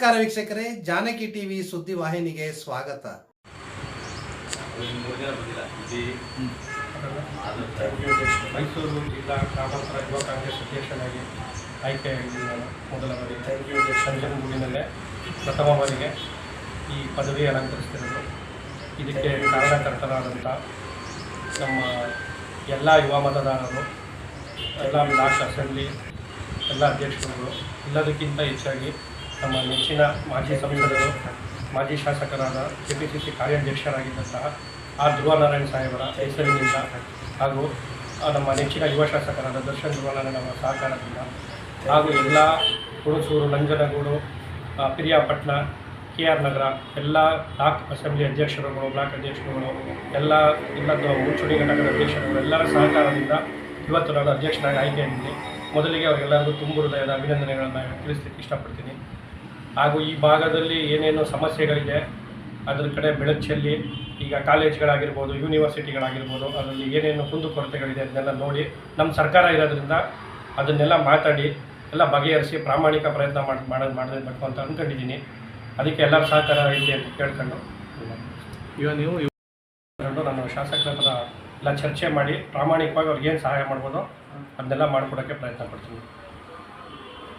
ನಮಸ್ಕಾರ ವೀಕ್ಷಕರೇ, ಜಾನಕಿ ಟಿವಿ ಸುದ್ದಿ ವಾಹಿನಿಗೆ ಸ್ವಾಗತ. ಮೈಸೂರು ಜಿಲ್ಲಾ ಗ್ರಾಮಾಂತರ ಯುವ ಕಾಂಗ್ರೆಸ್ ಅಧ್ಯಕ್ಷನಾಗಿ ಆಯ್ಕೆಯಾಗಿದ್ದೀನಿ ನಾನು ಮೊದಲ ಬಾರಿ ಥ್ಯಾಂಕ್ ಯು ಸಂಜನಗೂಡಿನಲ್ಲೇ ಪ್ರಥಮ ಬಾರಿಗೆ ಈ ಪದವಿ ಅಲಂಕರಿಸ್ತಿರೋದು ಇದಕ್ಕೆ ಕಾರಣಕರ್ತರಾದಂಥ ನಮ್ಮ ಎಲ್ಲ ಯುವ ಮತದಾರರು ಎಲ್ಲ ಲಾಸ್ಟ್ ಅಸೆಂಬ್ಲಿ ಎಲ್ಲ ಅಧ್ಯಕ್ಷರುಗಳು ಎಲ್ಲದಕ್ಕಿಂತ ಹೆಚ್ಚಾಗಿ ನಮ್ಮ ನೆಚ್ಚಿನ ಮಾಜಿ ಸಂಸದರು, ಮಾಜಿ ಶಾಸಕರಾದ ಕೆ ಪಿ ಸಿ ಸಿ ಕಾರ್ಯಾಧ್ಯಕ್ಷರಾಗಿದ್ದಂತಹ ಆರ್ ಧ್ರುವನಾರಾಯಣ ಸಾಹೇಬರ ಹೆಸರಿನಿಂದ ಹಾಗೂ ನಮ್ಮ ನೆಚ್ಚಿನ ಯುವ ಶಾಸಕರಾದ ದರ್ಶನ್ ಧ್ರುವನಾರಾಯಣ ಅವರ ಸಹಕಾರದಿಂದ ಹಾಗೂ ಎಲ್ಲ ಹುಣಸೂರು, ನಂಜನಗೂಡು ಪಿರಿಯಾಪಟ್ಟಣ ಕೆ ಆರ್ ನಗರ, ಎಲ್ಲ ಬ್ಲಾಕ್ ಅಸೆಂಬ್ಲಿ ಅಧ್ಯಕ್ಷರುಗಳು, ಬ್ಲಾಕ್ ಅಧ್ಯಕ್ಷರುಗಳು, ಎಲ್ಲ ಇಲ್ಲದ ಮುಂಚೂಣಿ ಘಟಕದ ಅಧ್ಯಕ್ಷರುಗಳು, ಎಲ್ಲರ ಸಹಕಾರದಿಂದ ಇವತ್ತು ನಾನು ಅಧ್ಯಕ್ಷನಾಗಿ ಆಯ್ಕೆಯಾಗಿದ್ದೀನಿ. ಮೊದಲಿಗೆ ಅವರೆಲ್ಲರಿಗೂ ತುಂಬ ಹೃದಯದ ಅಭಿನಂದನೆಗಳನ್ನು ತಿಳಿಸ್ಲಿಕ್ಕೆ ಇಷ್ಟಪಡ್ತೀನಿ. ಹಾಗೂ ಈ ಭಾಗದಲ್ಲಿ ಏನೇನು ಸಮಸ್ಯೆಗಳಿದೆ ಅದರ ಕಡೆ ಬೆಳಚಲ್ಲಿ ಚೆಲ್ಲಿ ಈಗ ಕಾಲೇಜ್ಗಳಾಗಿರ್ಬೋದು ಯೂನಿವರ್ಸಿಟಿಗಳಾಗಿರ್ಬೋದು ಅದರಲ್ಲಿ ಏನೇನು ಕುಂದುಕೊರತೆಗಳಿದೆ ಅದನ್ನೆಲ್ಲ ನೋಡಿ ನಮ್ಮ ಸರ್ಕಾರ ಇರೋದ್ರಿಂದ ಅದನ್ನೆಲ್ಲ ಮಾತಾಡಿ ಎಲ್ಲ ಬಗೆಹರಿಸಿ ಪ್ರಾಮಾಣಿಕ ಪ್ರಯತ್ನ ಮಾಡಿ ಮಾಡೋದು ಮಾಡಬೇಕು ಅಂತ ಅಂದ್ಕೊಂಡಿದ್ದೀನಿ ಅದಕ್ಕೆ ಎಲ್ಲರ ಸಹಕಾರ ಇದೆ ಅಂತ ಕೇಳ್ಕೊಂಡು. ಇವಾಗ ನೀವು ನಮ್ಮ ನಾನು ಶಾಸಕರ ಹತ್ರ ಎಲ್ಲ ಚರ್ಚೆ ಮಾಡಿ ಪ್ರಾಮಾಣಿಕವಾಗಿ ಅವ್ರಿಗೆ ಏನು ಸಹಾಯ ಮಾಡ್ಬೋದು ಅದನ್ನೆಲ್ಲ ಮಾಡಿಕೊಡೋಕ್ಕೆ ಪ್ರಯತ್ನ ಪಡ್ತೀನಿ.